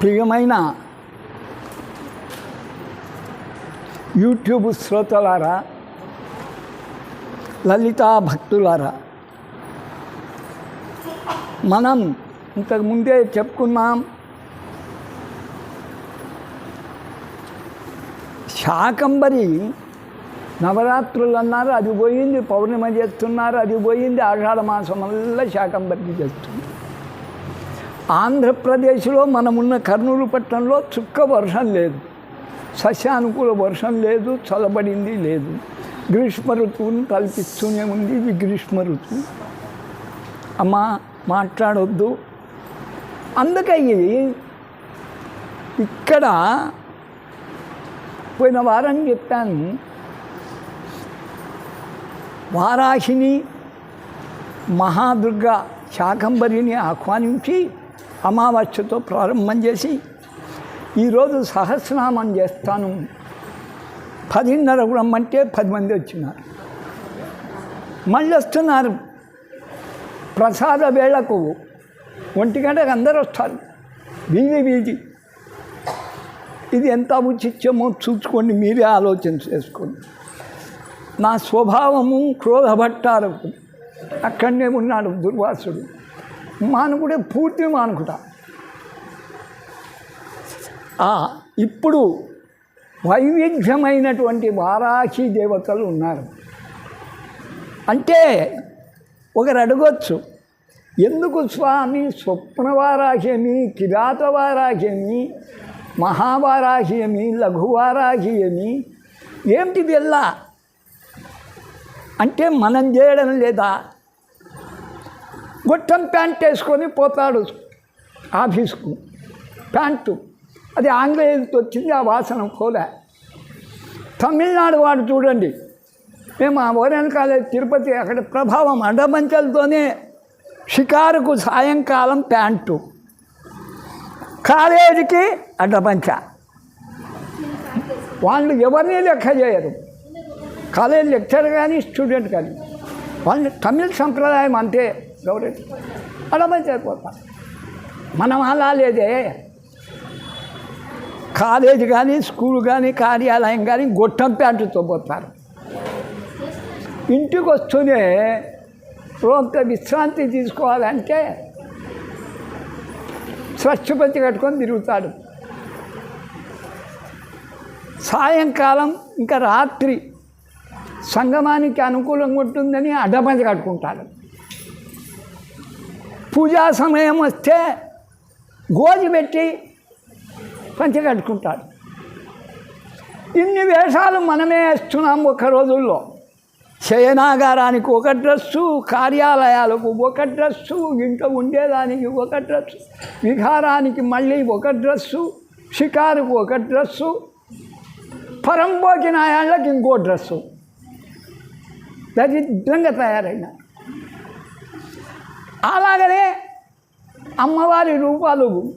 ప్రియమైన యూట్యూబ్ శ్రోతలారా లలితా భక్తులారా మనం ఇంతకు ముందే చెప్పుకున్నాం శాకంబరి నవరాత్రులు అన్నారు అది పోయింది పౌర్ణిమ చేస్తున్నారు అది పోయింది ఆషాఢ మాసం వల్ల శాకంబరికి చేస్తుంది. ఆంధ్రప్రదేశ్లో మనమున్న కర్నూలు పట్టణంలో చుక్క వర్షం లేదు. సస్యానుకూల వర్షం లేదు చల్లబడింది లేదు. గ్రీష్మ ఋతువుని కల్పిస్తూనే ఉంది ఇది గ్రీష్మ ఋతువు. అమ్మ మాట్లాడొద్దు. అందుకయ్యి ఇక్కడ పోయిన వారం చెప్పాను వారాహిని మహాదుర్గ శాకంబరిని ఆహ్వానించి అమావాస్యతో ప్రారంభం చేసి ఈరోజు సహస్రనామం చేస్తాను. పదిన్నర రమ్మంటే పది మంది వచ్చినారు. మళ్ళీ వస్తున్నారు ప్రసాద వేళకు ఒంటి గంటకు అందరూ వస్తారు. వీధి వీధి. ఇది ఎంత ఉచిత్యమో చూసుకోండి మీరే ఆలోచన చేసుకోండి. నా స్వభావము క్రోధభట్టారకు అక్కడనే ఉన్నాడు దుర్వాసుడు. మానుకుడే పూర్తి మానుకుట. ఇప్పుడు వైవిధ్యమైనటువంటి వారాహి దేవతలు ఉన్నారు. అంటే ఒకరు అడగొచ్చు ఎందుకు స్వామి స్వప్నవారాహ్యమి కిరాతవారాహ్యమి మహావారాహ్యమి లఘువారాహ్యమి ఏమిటిది ఎలా అంటే మనం చేయడం లేదా? గొట్టం ప్యాంట్ వేసుకొని పోతాడు ఆఫీస్కు. ప్యాంటు. అది ఆంగ్లేయులతో వచ్చింది ఆ వాసన కూడా తమిళనాడు వాడు చూడండి. మేము ఆ ఓరెన్ కాలేజ్ తిరుపతి అక్కడ ప్రభావం అడ్డమంచలతోనే షికారుకు సాయంకాలం ప్యాంటు. కాలేజీకి అడ్డపంచ. వాళ్ళు ఎవరిని లెక్క చేయరు. కాలేజ్ లెక్చర్ కానీ స్టూడెంట్ కానీ. వాళ్ళు తమిళ సంప్రదాయం అంతే గౌరవ. అడపంచ అయిపోతారు మనం అలా లేదే. కాలేజ్ కానీ స్కూల్ కానీ కార్యాలయం కానీ గొట్టం ప్యాంటుతో పోతారు. ఇంటికి వస్తూనే కొంత విశ్రాంతి తీసుకోవాలంటే స్వచ్ఛపతి కట్టుకొని తిరుగుతాడు. సాయంకాలం ఇంకా రాత్రి సంగమానికి అనుకూలంగా ఉంటుందని అడ్డపంచ కట్టుకుంటాడు. పూజా సమయం వస్తే గోజు పెట్టి పంచి కట్టుకుంటాడు. ఇన్ని వేషాలు మనమే వేస్తున్నాం ఒక రోజుల్లో. శయనాగారానికి ఒక డ్రెస్సు కార్యాలయాలకు ఒక డ్రెస్సు ఇంట్లో ఉండేదానికి ఒక డ్రస్సు విహారానికి మళ్ళీ ఒక డ్రెస్సు షికారుకు ఒక డ్రెస్సు పరంపోకి నాయాళ్ళకి ఇంకో డ్రెస్సు. దరిద్రంగా తయారైన. అలాగనే అమ్మవారి రూపాలు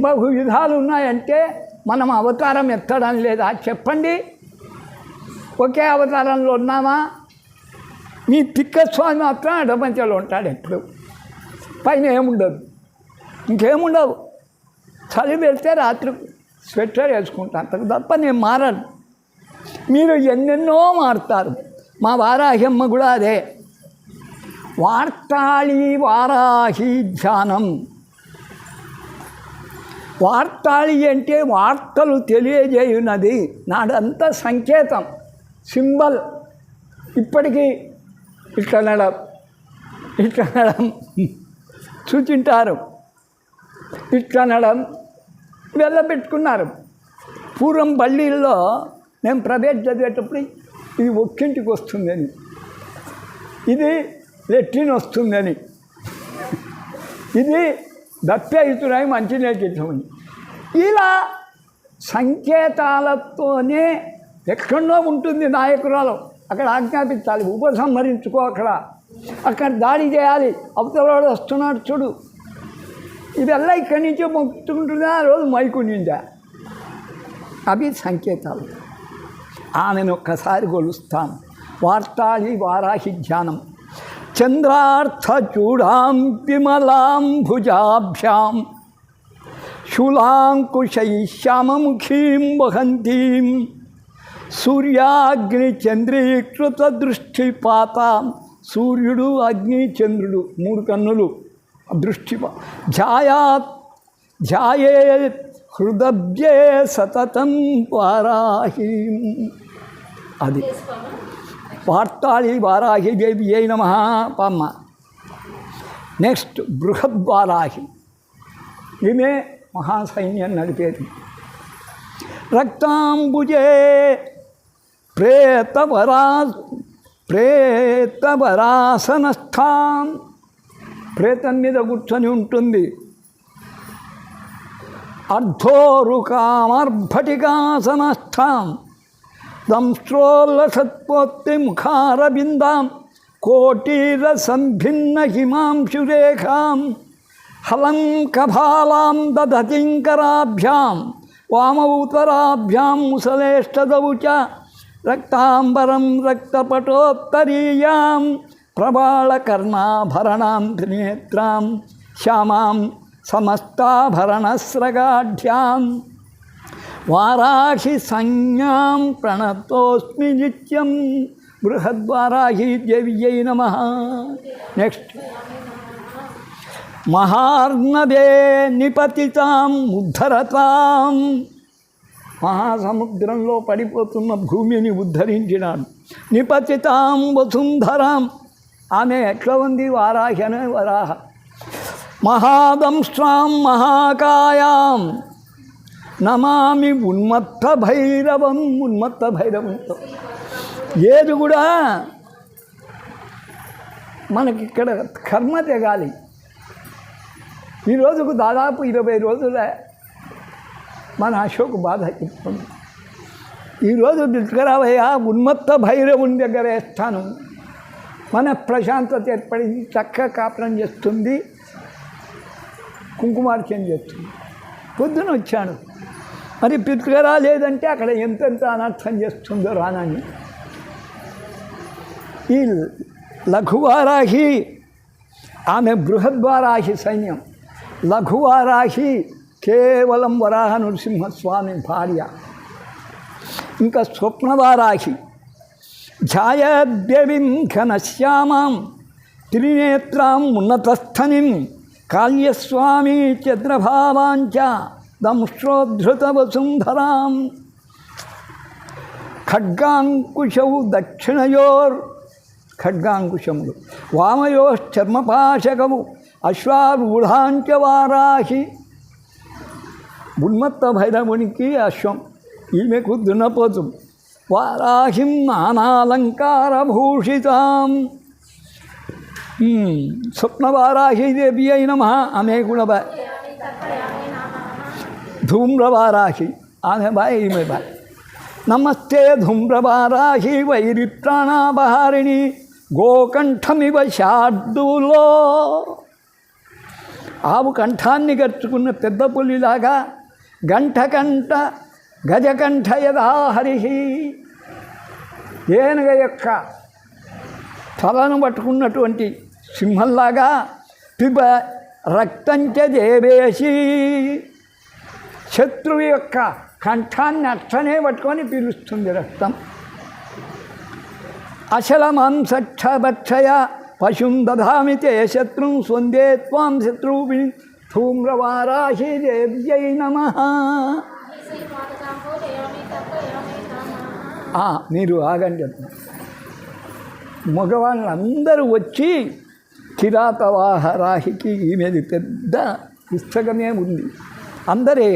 బహు విధాలు ఉన్నాయంటే మనం అవతారం ఎత్తడం లేదా చెప్పండి? ఒకే అవతారంలో ఉన్నామా? మీ తిక్కస్వామి మాత్రం అడపంచలో ఉంటాడు ఎప్పుడు. పైన ఏముండదు. ఇంకేముండవు. చలి వెళ్తే రాత్రి స్వెటర్ వేసుకుంటాను అంతకు తప్ప నేను మారను. మీరు ఎన్నెన్నో మారుతారు. మా వారాహమ్మ కూడా అదే. వార్తాళి వారాహి ధ్యానం. వార్తాళి అంటే వార్తలు తెలియజేయున్నది నాడంతా సంకేతం సింబల్. ఇప్పటికీ ఇట్లా నడం ఇట్లా నడం చూచింటారు. ఇట్లా నడం వెళ్ళబెట్టుకున్నారు. పూర్వం పల్లీల్లో మేము ప్రైవేట్ చదివేటప్పుడు ఇది ఒక్కింటికి వస్తుందని. ఇది లెట్రిన్ వస్తుందని. ఇది దప్పే అవుతున్నాయి మంచినీళ్ళకి ఇలా సంకేతాలతోనే ఎక్కడో ఉంటుంది నాయకురాలు. అక్కడ ఆజ్ఞాపించాలి ఉపసంహరించుకో అక్కడ. అక్కడ దాడి చేయాలి అవతలవాడు వస్తున్నాడు చూడు. ఇవెల్లా ఇక్కడి నుంచే మొక్కుతుంటుందా? ఆ రోజు మైకు నిండా అవి సంకేతాలు. ఆమెను ఒక్కసారి కొలుస్తాను వార్తాళి వారాహి ధ్యానం. చంద్రార్థచూడాం విమలాం భుజాభ్యాం. శూలాంకుశై శ్యామముఖీం వహంతీం. సూర్యాగ్ని చంద్రీకృత దృష్టిపాత సూర్యుడు అగ్ని చంద్రుడు మూడు కన్నులు. దృష్టి ధ్యాయా ధ్యాయే హృదబ్జే సతతం వారాహి అది. వార్తాళి వారాహి దేవి ఏ నమ పామ్మ నెక్స్ట్ బృహద్వారాహి ఈమె మహాసైన్యం నడిపేది. రక్తాంబుజే ప్రేతవరా ప్రేతవరాసనస్థాం ప్రేతం మీద కూర్చొని ఉంటుంది. అర్ధోరుకామర్భటికాసనస్థాం. దంశ్రోల్లసత్పోత్తి ముఖారబిందాం కోటీర సంభిన్న హిమాంశురేఖాం హలంకభాలాం దదతింకరాభ్యాం. వామౌతరాభ్యాం ముసలేష్టదౌ చ. రక్తాంబరం రక్తపటోత్తరీయాం. ప్రబాళకర్ణాభరణాం త్రినేత్రాం. శ్యామాం సమస్తాభరణస్రగాఢ్యాం. వారాహి సంజ్ఞాం ప్రణతోస్మి నిత్యం. బృహద్వారాహి దేవ్యై నమ. నెక్స్ట్ మహార్ణదే నిపతితాం ఉద్ధరతాం. మహాసముద్రంలో పడిపోతున్న భూమిని ఉద్ధరించినాడు. నిపతితాం వసుంధరాం. ఆమె ఎట్లా ఉంది? వారాహి అనే వరాహ. మహాదంష్ట్రాం మహాకాయాం. నమామి ఉన్మత్త భైరవం ఉన్మత్త భైరవంతో ఏది కూడా మనకి ఇక్కడ కర్మ తెగాలి ఈ రోజుకు దాదాపు ఇరవై రోజుల మన అశోక్ బాధ చెప్తుంది. ఈరోజు బిడ్కరావయ్య ఉన్మత్త భైరవుని దగ్గర వేస్తాను మన ప్రశాంతత ఏర్పడింది చక్కగా కాపురం చేస్తుంది. కుంకుమార్చన చేస్తుంది. పొద్దున వచ్చాను మరి పితుకరా లేదంటే అక్కడ ఎంతెంత అనర్థం చేస్తుందో రానని ఈ లఘువారాహి ఆమె బృహద్వారాహి సైన్యం. లఘువారాహి కేవలం వరాహ నృసింహస్వామి భార్య. ఇంకా స్వప్నవారాహి ఛాయాద్యవిం ఘనశ్యామాం త్రినేత్రాం ఉన్నతస్థనిం కాళ్యస్వామీ చంద్రభావాంచ దంశ్రోద్ధృతవసుంధరాం ఖడ్గాంకుశౌ దక్షిణయోర్ ఖడ్గాంకుశములు వామయోశ్చర్మపాశకము అశ్వారూఢాంచ వారాహి ఉన్మత్త భైరవునికి అశ్వం ఈమెకు దున్నపోతు వారాహిం నానాలంకారభూషితాం స్వప్నవారాహి దేవి అయిన మహా ఆమె కూడా ధూమ్రవారాహి. ఆమె బాయ్ ఈమె బాయ్ నమస్తే ధూమ్రవారాహి వైరి ప్రాణాపహారిణి గోకంఠమివ శార్దూలో. ఆవు కంఠాన్ని గరుచుకున్న పెద్ద పులిలాగా గంఠకంఠ గజకంఠ యథా హరి ఏనుగ యొక్క తలను పట్టుకున్నటువంటి సింహంలాగా పిబ రక్తంచ దేవేసి శత్రువు యొక్క కంఠాన్ని అట్టనే పట్టుకొని పీలుస్తుంది రక్తం. అచలమాంసక్షభక్షయ పశుం దధామి తే శత్రుం స్వందే త్వాం శత్రువుని ధూమ్రవారాహి దేవ్యై నమ. మీరు ఆగండి. మగవాళ్ళందరూ వచ్చి కిరాతవాహరాహికి ఈమెది పెద్ద పుస్తకమే ఉంది అందరే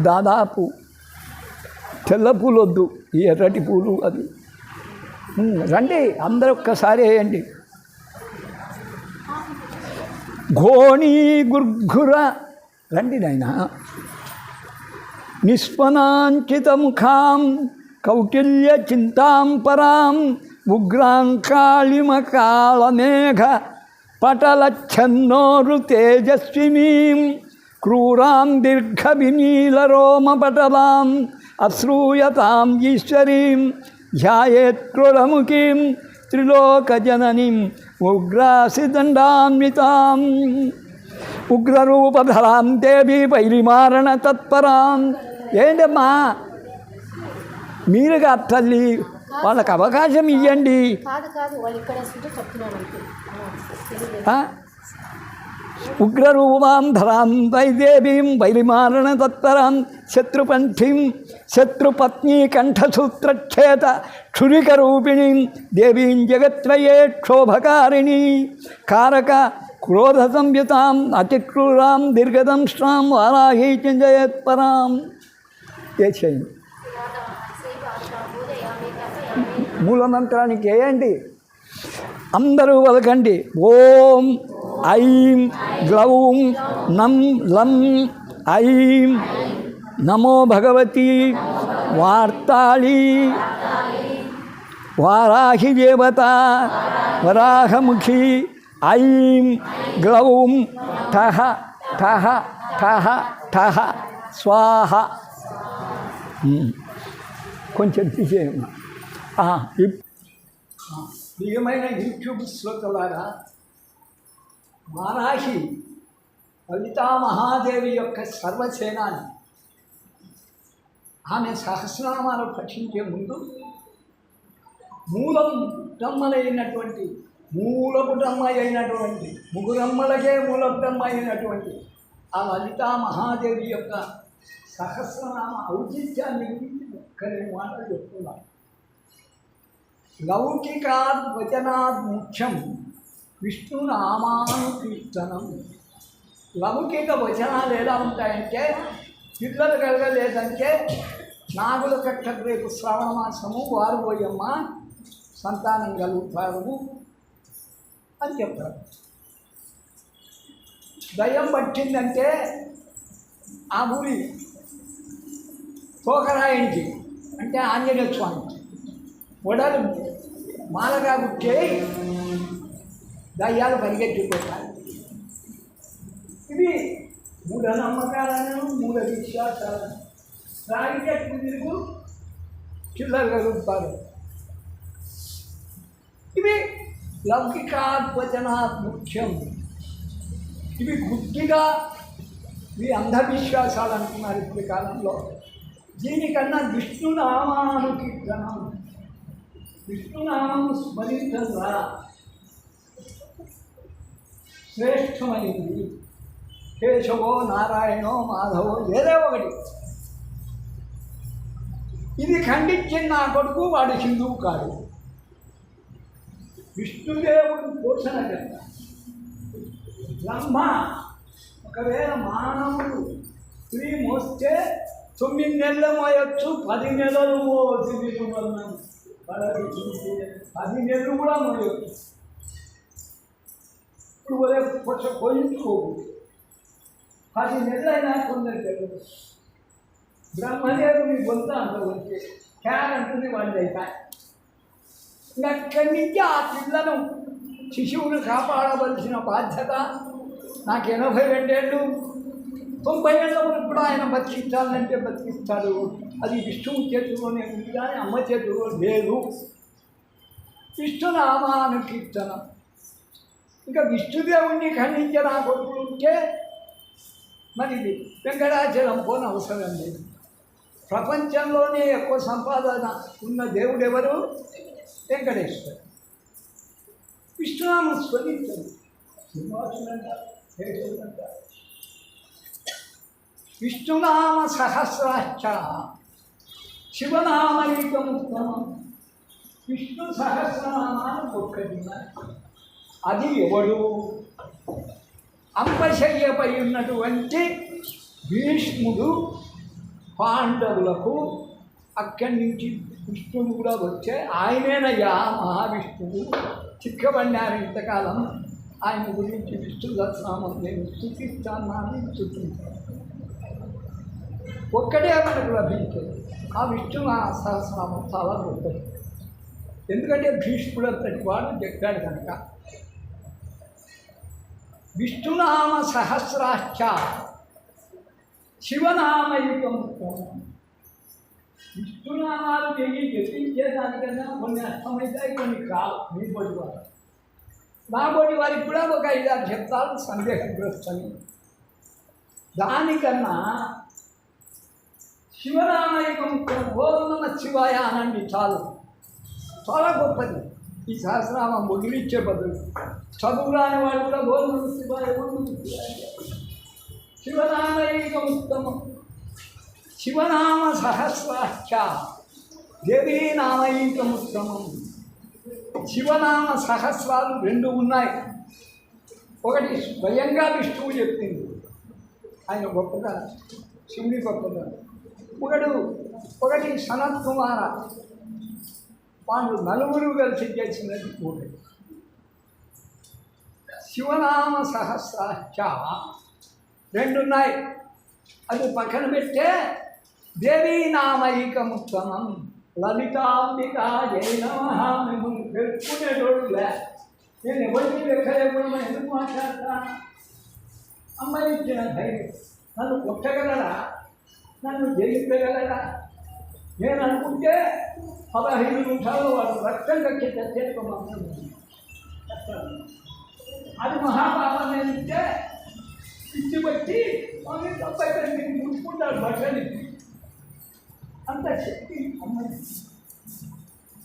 దాదాపు తెల్ల పూలు వద్దు ఈ ఎర్రటి పూలు అది రండి అందరూ ఒక్కసారి వేయండి ఘోణీ గుర్ఘుర రండి నాయన. నిస్పనాంచితముఖాం కౌటిల్య చింతాం పరాం ఉగ్రాం కాళిమకాళమేఘ పటలఛన్నోరు తేజస్వినీం. క్రూరాం దీర్ఘవినీలరోమపటలాం అశ్రూయతాం ఈశ్వరీం. ధ్యాయేత్కృడముఖీం త్రిలోకజననీం ఉగ్రాసిదండాన్వితాం ఉగ్రరూపధరాం దేవి వైరిమారణ తత్పరాం. ఏంటమ్మా? మీరుగా తల్లి వాళ్ళకి అవకాశం ఇవ్వండి? ఉగ్రరూపాం ధరాం వైదేవీం వైరిమారణ తత్పరాం శత్రుపంథీం శత్రుపత్నీ కంఠసూత్రక్షేత క్షురికరూపిణీం దేవీం జగత్రయే క్షోభకారిణీ. కారక క్రోధ సంయుతాం అతిక్రూరాం దీర్ఘదంష్ట్రాం వారాహీ చింజయత్పరాం ఏ చేయండి. మూలమంత్రానికి వేయండి అందరూ వదకండి. ఓం ఐం గ్లౌం నం లం ఐం. నమో భగవతి వార్తాళి. వారాహి దేవత వరాహముఖి ఐం గ్లౌం ఠహ ఠహ ఠహ ఠహ స్వాహ. కొంచెం తీసేయమ్మా. ప్రియమైన యూట్యూబ్ శ్రోతలారా వారాహి లలితా మహాదేవి యొక్క సర్వసేనాని. ఆమె సహస్రనామాలు పఠించే ముందు మూలం బ్రహ్మలైనటువంటి మూలపు బ్రహ్మ అయినటువంటి ముగురమ్మలకే మూల బ్రహ్మ అయినటువంటి ఆ లలితా మహాదేవి యొక్క సహస్రనామ ఔచిత్యాన్ని గురించి ఒక్కరే చెప్తున్నాను లౌకికాద్ వచనాద్ ముఖ్యం విష్ణునామానుకీర్తనం. లౌకిక వచనాలు ఎలా ఉంటాయంటే పిల్లలు కలగలేదంటే నాగుల కట్ట రేపు శ్రావణ మాసము వారు పోయమ్మ సంతానం కలుగుతారు అని చెప్తారు. దయ్యం పట్టిందంటే ఆ ఊరి తోకరాయింటి అంటే ఆంజనేయ స్వామికి. వడలు మాలగా గుట్టే దయ్యాలు పరిగెత్తిపోతాయి. ఇవి మూఢ నమ్మకాలను మూఢ విశ్వాసాలను రాగిటట్టు తిరుగు చిల్లర కలుగుతారు ఇవి లౌకికాద్వచన ముఖ్యం ఇవి గుడ్డిగా ఇవి అంధవిశ్వాసాలు అంటున్నారు ఇప్పుడు కాలంలో. దీనికన్నా విష్ణు నామానుకీర్తనం విష్ణునామం స్మరించడం ద్వారా శ్రేష్టమైనది కేశవో నారాయణో మాధవో ఏదో ఒకటి. ఇది ఖండించిన నా కొడుకు వాడు హిందువు కాదు విష్ణుదేవుడు పోషణ కనుక బ్రహ్మ ఒకవేళ మానవుడు స్త్రీ మోస్తే తొమ్మిది నెలలు మోయొచ్చు పది నెలలు అది పది కూడా ముందు ఇప్పుడు ఒరే పొచ్చ పోయించుకోవు అది నెలలైనా కొందరు బ్రహ్మదేవుని బొంత అంత వచ్చే అంటుంది వాళ్ళు అయిపోయి ఇంకా అక్కడి నుంచి ఆ పిల్లను శిశువును కాపాడవలసిన బాధ్యత నాకు ఎనభై రెండేళ్ళు తొంభై ఏళ్ళ వరకు కూడా ఆయన బతికించాలంటే బతికిస్తాడు అది విష్ణువు చేతిలోనే ఉంది కానీ అమ్మ చేతిలో లేదు. విష్ణునామాను కీర్తనం. ఇంకా విష్ణుదేవుణ్ణి ఖండించిన కొడుకులు ఉంటే మరి వెంకటాచలం పోని అవసరం లేదు. ప్రపంచంలోనే ఎక్కువ సంపాదన ఉన్న దేవుడు ఎవరు వెంకటేశ్వరు విష్ణునామం స్మరించండి సింహాసునంట విష్ణునామ సహస్రాశ్చ. శివనామైకం ఉత్తమం విష్ణు సహస్రనామాలు ఒక్కటి అది ఎవడు అంబశయ్యపై ఉన్నటువంటి భీష్ముడు పాండవులకు అక్కడి నుంచి విష్ణువు కూడా వచ్చే ఆయనేనయ్యా మహావిష్ణువు. చిక్కబడినారు ఇంతకాలం. ఆయన గురించి విష్ణు దర్శనామం నేను స్థుతిస్తానని స్థుతించాను ఒక్కడే మనకు లభించేది ఆ విష్ణు సహస్రనామం చాలా గొప్పది. ఎందుకంటే భీష్ముడు అంతటి వాడు చెప్పాడు కనుక. విష్ణునామ సహస్రాశ్చ శివనామయుగం విష్ణునామాలు వెయ్యి జపించేదానికన్నా కొన్ని అర్థమవుతాయి కొన్ని కావు మీ బొడి వారు. నా బొడి వారికి కూడా ఒక ఐదారు చెప్తారు సందేహగ్రస్తని దానికన్నా శివరామయుగం ఓం శివాయ అనండి చాలు. చాలా గొప్పది. ఈ సహస్రామ ముగిలిచ్చే బదులు చదువు రాని వాళ్ళు కూడా ఓం శివాయ ఓం ఉత్తమం. శివనామ సహస్రాక్ష దేవీ నామైకం ఉత్తమం. శివనామ సహస్రాలు రెండు ఉన్నాయి. ఒకటి స్వయంగా విష్ణువు చెప్పింది. ఆయన గొప్పదా శివుడి గొప్పదనం ఒకడు ఒకటి సనత్ కుమార. వాళ్ళు నలుగురు కలిసి చేసినది కూడి శివనామ సహస్రాక్ష రెండున్నాయి. అది పక్కన పెట్టే దేవీ నామైకముత్తమం. లలితాంబిక జై పెట్టుకునేటోళ్ళే నేను ఎవరికి లెక్కలేకుండా ఎందుకు మాట్లాడతా? అమ్మాయి ఇచ్చిన ధైర్యం. నన్ను కొట్టగలరా? నన్ను జయించగలరా నేను అనుకుంటే పదహైదు నిమిషాలు వాడు రక్తం కట్టి చచ్చేందుకు మాత్రం అది మహాభావం నేను ఇస్తే పిచ్చి బట్టి మళ్ళీ తొమ్మిది ముట్టుకుంటాడు బట్టని అంత శక్తి అమ్మది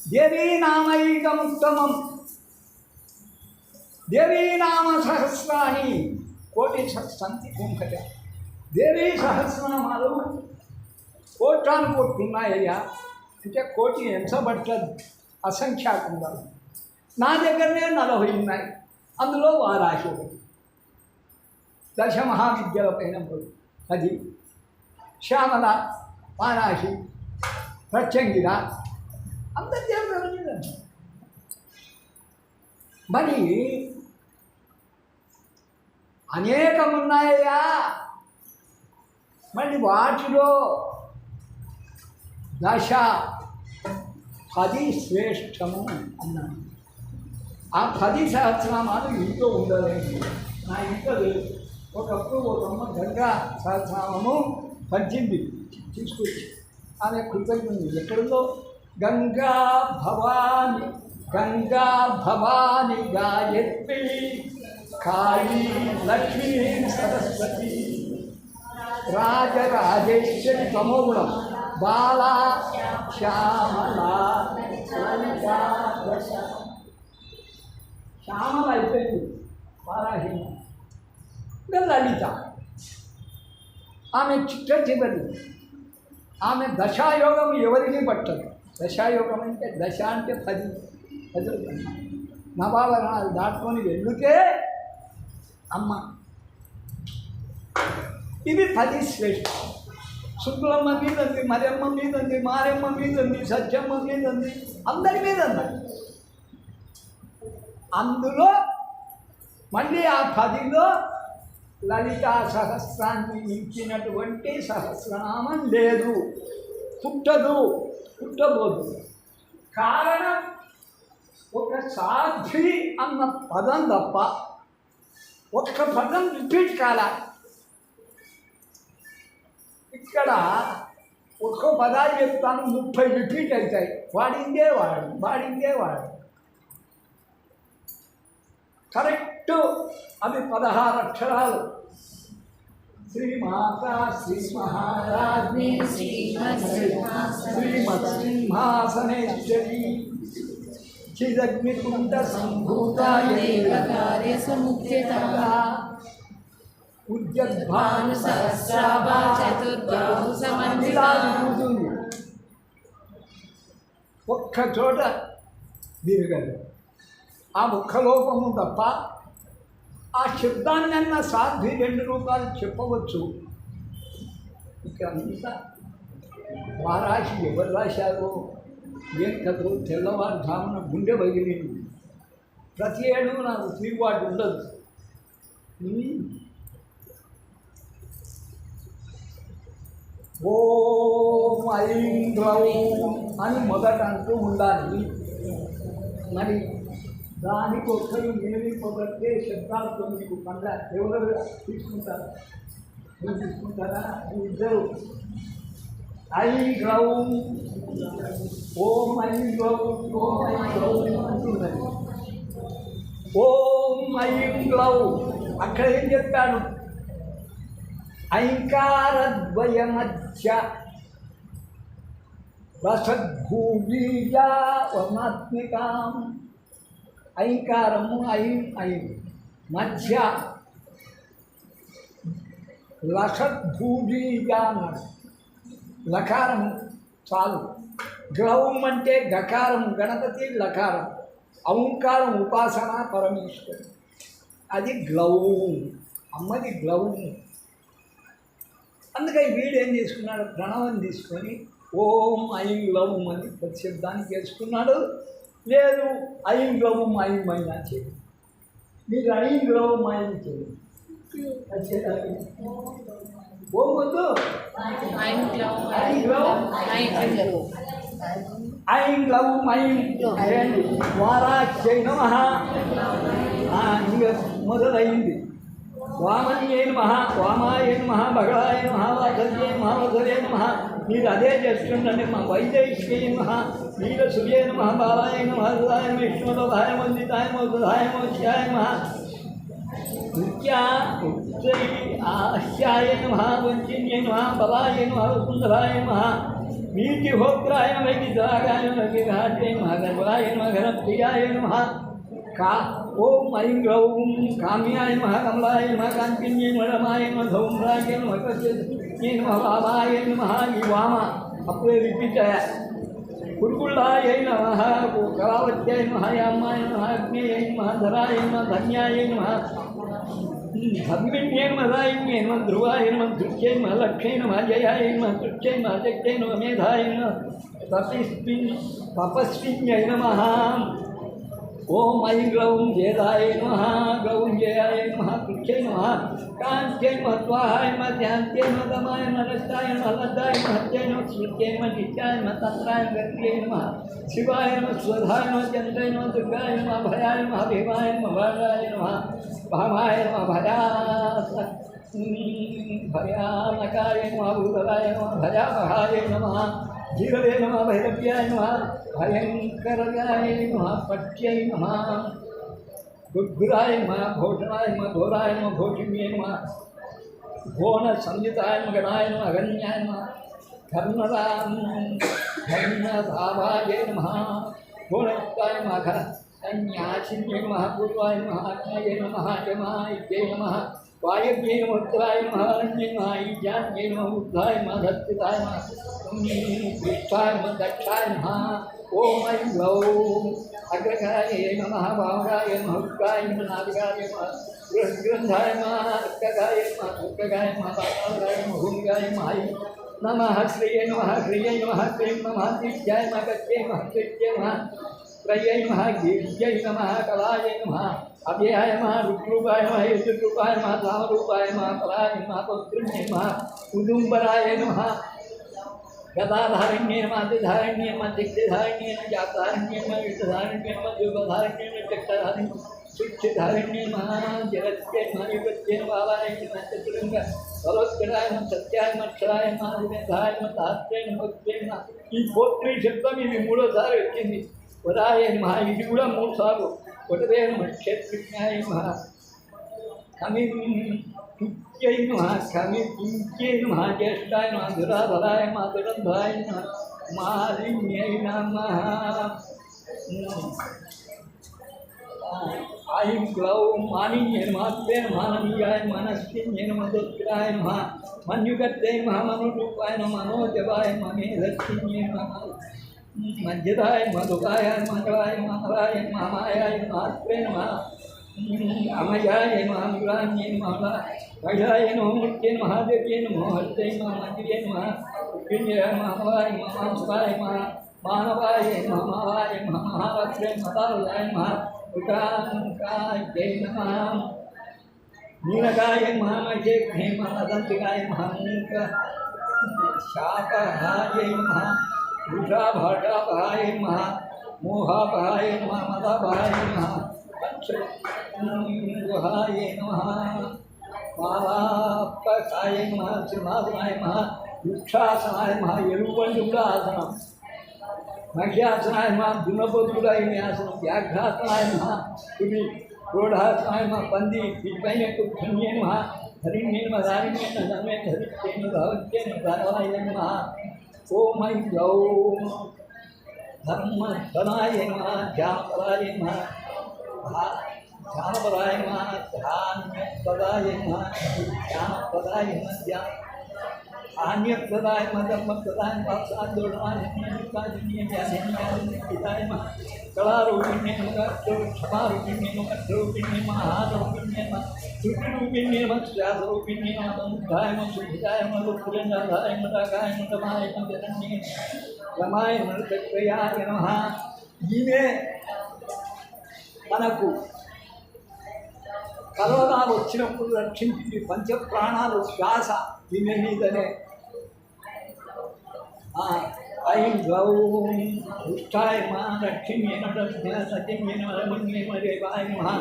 దేవీ నామైకముత్తమం దేవీ నామ సహస్రాన్ని కోటి సంతి కుంభజ దేవీ సహస్రనామాలు కోటాను కొట్టున్నాయ్యా అంటే కోటి ఎంచబట్టదు అసంఖ్యాకంగా నా దగ్గరనే నలభై ఉన్నాయి. అందులో వారాహి ఒకటి. దశ మహావిద్యల పైన అది శ్యామల వారాహి ప్రత్యంగిర. అందరి మరి అనేకం ఉన్నాయా మళ్ళీ వాటిలో దశ పది శ్రేష్టము అన్నాను ఆ పది సహస్రనామాలు ఇంట్లో ఉండలేదు నా ఇంట్లో లేదు. ఒకప్పుడు ఒక అమ్మ గంగా సహస్రనామము పద్దెనిమిది తీసుకొచ్చి ఆమె కృతజ్ఞత ఎక్కడుందో? గంగా భవాని గంగా భవాని గాయత్రి కాళీ లక్ష్మీ సరస్వతి రాజరాజేశ్వరి తమోగుణం. బాల శ్యామల దశ. శ్యామల అయిపోయింది వారాహిమ లలిత. ఆమె చిట్ట చివరి ఆమె దశాయోగం ఎవరికి పట్టదు? దశాయోగం అంటే దశ అంటే పది. పది నవావరణాలు దాటుకొని వెళ్ళుకే అమ్మ ఇవి పది శ్రేష్ఠ శుక్లమ్మ మీద ఉంది మరియమ్మ మీద ఉంది మారమ్మ మీద ఉంది సత్యమ్మ మీద ఉంది అందరి మీద ఉన్నాయి అందులో మళ్ళీ ఆ పదిలో లలితా సహస్రాన్ని మించినటువంటి సహస్రనామం లేదు. పుట్టదు పుట్టబోదు. కారణం ఒక సాధ్వి అన్న పదం తప్ప ఒక్క పదం రిపీట్ కాల. ఇక్కడ ఒక్కో పదాలు చెప్తాను ముప్పై రిపీట్ అవుతాయి వాడిందే వాడు వాడిందే వాడు. కరెక్ట్ అవి పదహారు అక్షరాలు. శ్రీమాత శ్రీ మహారాజ్ని. శ్రీమత్ సింహాసనేశ్వరి చిదగ్నికుండ సంభూత ఉద్యద్భాను సహస్రాభా చతుర్బాహు సమన్విత. ఒక్క చోట దిగదు ఆ ముఖలోపము తప్ప ఆ శబ్దాన్నన్న సాధ్వి రెండు రూపాయలు చెప్పవచ్చు. ఇక్కడ అంతా. వారాశి ఎవరు రాశారో? ఏం కథో తెల్లవారుజామున గుండె బగిలింది ప్రతి ఏడు నాకు తిరుగుబాటు ఉండదు. ఓం ఐం గ్లౌం అని మొదట అంటూ ఉండాలి. మరి దానికి ఒక్కరు ఏమి పొగట్టే శబ్దాలతో మీకు పండ ఎవరు తీసుకుంటారు. మీరు తీసుకుంటారా? ఇద్దరు. ఐం గ్లౌం ఓం ఐం గ్లౌం ఓం ఐం గ్లౌం అంటున్నది ఓం ఐం గ్లౌ అక్కడ ఏం చెప్పాడు? ఐంకారద్వయమధ్య రసద్భూబీజా వర్ణాత్మికాం ఐంకారము ఐం ఐం మధ్య లషద్భూబీజా అన్నాడు లకారం చాలు. గ్లౌం అంటే గకారం గణపతి లకారం ఔంకారం ఉపాసన పరమేశ్వరు అది గ్లౌం. అమ్మది గ్లౌ. అందుకని వీడు ఏం చేసుకున్నాడు? ప్రణవం తీసుకొని ఓం ఐం గ్లౌం అని ప్రతిశబ్దానికి చేసుకున్నాడు. లేదు ఐం గ్లౌం ఐం అయినా చేయండి మీరు ఐం గ్లౌం ఐం చేయండి. ఓం వద్దు. ఐం చేయండి వారాఖ్యై నమ. ఇంకా మొదలైంది. వామన్యే నమ వామాయ నమ భగవాయ నమ వాసల్యే నమ వసలే నమ మీరు అదే చేస్తుండండి మా వైదేశ్యే నమ వీర సూర్యే నమ బాలాయ నమ హృదాయ విష్ణుదాయ వందితాయ మోదాయ మోధ్యాయ నమ నిత్యా ఉచ్చై ఆస్యాయ నమ వంచిన్యై నమ బలాయ నమ సుందరాయ నమ వీటి హోత్రాయ నమ విద్రాగాయ నమ విఘాట్యై నమ గర్భాయ నమ ఘనప్రియాయ నమ కా ఓం ఐం గ్లౌం కామ్యాయ నమ కమలాయ నమ కాంతిన్యై నమ రమాయ నమ ధౌమ్రాయ నమ కస్యై నమ వామాయ నమ ఈ వామ అప్పుడే రిపీట్ అయ్యా కురుకుళ్ళాయ నమ కళావత్యాయ నమ యామాయ నమ అగ్నేయ నమ ధరాయ నమ ధన్యాయ నమ ధర్మిణ్యే నమ దాయిన్యే నమ ధ్రువాయ నమ ధృత్యై నమ లక్ష్యై నమ జయాయ నమ తృత్యై నమ జక్తై నమ మేధాయ నమ తపస్విన్ తపస్విన్యై నమ ఓం ఐం గ్లౌం జేదాయ నమ గ్లౌం జయాయ నమ కృత్యై నమ కాంత్యై నమ త్వాహాయ నమ ధ్యాంత్యై నమ దమాయ నమ రస్తాయ నమ లద్దాయ నమ హత్యై నమ స్మృత్యై నమ నిత్యాయ నమ తంత్రాయ నమ గత్యై నమ శివాయ నమ స్వధాయ నమ చంద్రాయ నమ దుర్గాయ నమ భయాయ నమ భీమాయ నమ భయాయ నమ భామాయ నమ భయాస నమ భైరవ్యాయ నమ భయంకరాయ నమ పట్యై నమ. గుగ్గురాయ నమ భోషణాయ నమ ఘోరాయ నమ భోషిణ్యే నమ. భోన సంయుతాయ నమ గణాయ నమ అగన్యాయ నమ. ధర్మరాం ధర్మధావాయ నమ. భోనయుక్తాయ నమ ఘన సన్యాసిన్యే నమ పూర్వాయ నమ ఆజ్ఞాయ నమ యమాయిత్యై నమ. वायव्ये मुक्ताय महान्यमाय जान्ये मुद्धाय महत्ताय ओम ऐं अग्रगाय नमः भावराय महत्काय नादगाय श्रिय नम श्रिय नम श्रीं नम दिव्याय महत्ये महत्ये नमः, त्रयै नम, गीर्यै नम, कलाय नमः अव्ययाय नमः रुद्रूपाय नमः यजुरूपाय नमः धामरूपाय नमः कलाय नमः पौत्रिण्यै नमः उदुम्बराय नमः गदाधारण्ये नमः अतिधारण्ये नमः दिग्धारण्ये नमः जातारण्ये नमः युद्धधारण्ये नमः युगधारण्ये नमः चक्रधारण्ये सुक्षिधारण्ये नमः जगत्ये नमः युगत्ये नमः बालाय नमः चतुरङ्ग సరోత్కరాయ నమ సత్యాయ నమ అక్షరాయ నమ వివేకాయ నమ తాత్రే నమ భక్తే నమ ఈ పోత్రి శబ్దం ఇది మూడోసారి వచ్చింది వరాయ నమ ఇది కూడా మూడు సార్లు ఒకటే నమ క్షేత్రజ్ఞాయ నమ కమి కిత్యై నమ కమి కింక్యై నమ జ్యేష్ఠాయ నమ దురాధరాయ నమ దురంధాయ నమ మాలిన్యై నమ ఐం గ్లౌం మానిన్యై నమ అత్రే మాననీయాయ మనస్విన్యై నమ దుర్గాయ నమ మన్యుగత్తే నమ మనురూపాయ నమ मज्जिदाय मधुकाय मधवाय मावाय मामायाय मात्वे नमः। अमयाय मामलान्ये माला नो मूर्त्ये महाय नमो हस्ते मामदिव्ये नमः। पुण्यय महाय मामाय मा मानवाय मामावाय महाय मतावलाय महा उताय महाय नमः। मूलकाय महामजे हेमदन्तिकाय महामूर्ख शाकहाय महा रुद्रा भाटा भाई महा मोहा भाई ममता भाई महा गुहाय नमः। मालापकाय नमः सिंहासनाय नमः वृक्षासनाय नमः यरुवण्डुलासनम् महिषासनाय नमः दुनपदुरायनासनं व्याघ्रासनाय नमः किमि क्रोधासनाय नमः बन्दी विज्ञय कुण्डन्ये नमः हरिणे नमः धारिणे नमः धरिणे नमः धावत्ये नमः, धारवाय नमः। सोमय्यौ धर्मधनाय मा ज्ञापराय ध्यान ध्यानपराय मा ध्यानपदाय ध्यान ध्यानपदाय मा మహా ధ్యానపరాయ మహా ధ్యానపరాయ మహా ధ్యానపదాయ మహా ధ్యానపదాయ మహా ధ్యాన ఆన్యప్రదాయ మధర్మప్రదాయ పాసాందోళనాయ పితాయ కళారూపిణ్యే క్షమారూపిణ్యే మకరూపిణ్యే మహారూపిణ్యే శృతిరూపిణ్యే శ్వాసరూపిణ్యే సముద్ధాయ సుభిదాయ మధుపురంగాయ మదాగాయ మదమాయ జనన్యే రమాయ మృతక్రయాయ నమ ఈమె మనకు కరోనా వచ్చినప్పుడు రక్షించింది పంచ ప్రాణాలు శ్వాస ఈమె మీదనే ఆ, ఐం గౌం దుష్టాయ మా లక్ష్మీ సత్యమే రమణ్యే దేవాయ మహా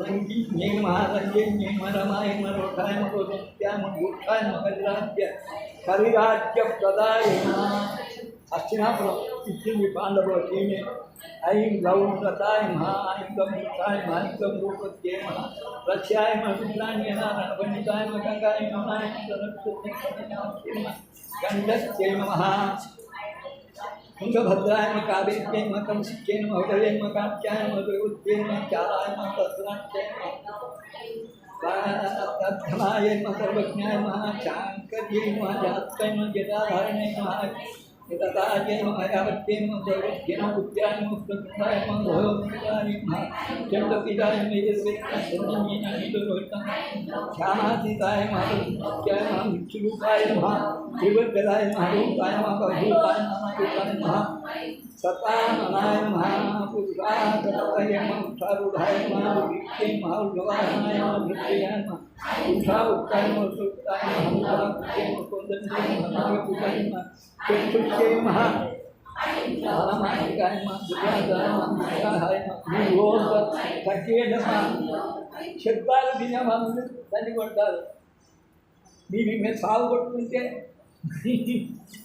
రంగిణ్యే మహా రంజన్యే రమాయ రోషాయ రోత్యామ భూషాయ కరిరాజ్య కరిరాజ్య ప్రదాయ హస్తినాపురం तिथे बांधव तिने आई जाऊन कथाय महा ऐं गम काय महा गम रूपत घे महा रक्षाय महिलांनी गणिताय गंगाय महाय गंडे महा तुंगभद्राय म काव्येन म कंसिकेन मौडलेन म कांत्याय म दुर्गुद्वेन म चाराय म तत्रांत्याय म सर्वज्ञाय महा चांकरी महा जातय म जटाधारणे महा నమ జటాధారణై నమ యతతాయ నమ యావత్యై నమ సర్వజ్ఞ నమ ఉత్యాయ నమ ప్రకృతాయ నమ భయోమితాయ నమ చండపితాయ నమ యజవేత్య ధ్యానాతీతాయ నమ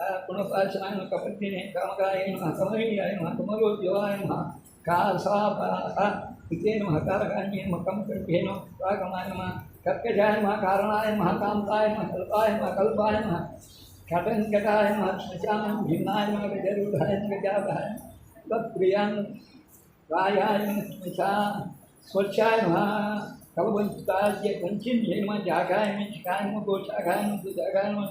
गुणपाचनाय कपटिने कामकाय नमः कमलियाय नमः कमलोद्योगाय नमः का सा परा इते नमः कारकान्ये नमः कमकण्ठे नमः स्वागमाय कर्कजाय नमः कारणाय नमः कान्ताय नमः कल्पाय भिन्नाय गजरूढाय गजाधाय तत्प्रियान् रायाय नमः स्वच्छाय नमः कलवंताय वंचिन्ये नमः जागाय नमः शिखाय नमः